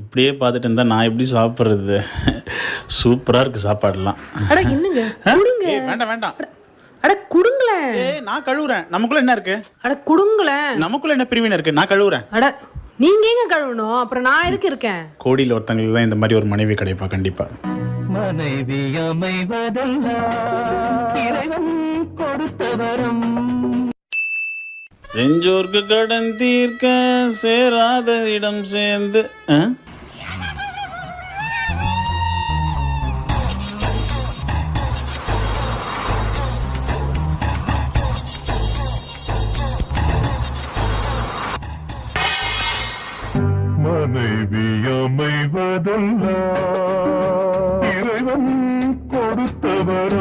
இப்படியே பார்த்துட்டு இருந்தா நான் எப்படி சாப்பிட்றது? சூப்பராக இருக்குது சாப்பாடுலாம். அட என்னங்க? குடுங்க. வேண்டாம் வேண்டாம். அட குடுங்களேன் ஏய் நான் கழுவுறேன். நமக்குள்ள என்ன இருக்கு? அட குடுங்களேன் நமக்குள்ள என்ன பிரிவினை இருக்கு? நான் கழுவுறேன். அட நீங்க எங்க கழுவணும்? அப்புறம் நான் எதுக்கு இருக்கேன்? கோடியில் ஒருத்தங்களுக்கு தான் இந்த மாதிரி ஒரு மனைவி கிடைப்பா கண்டிப்பா. மனைவி அமைவதெல்லாம். கொடுத்த வரம் செஞ்சோர்க்கு கடன் தீர்க்க சேராத இடம் சேர்ந்து மனைவி அமைவதல்ல இறைவன் கொடுத்தவரா.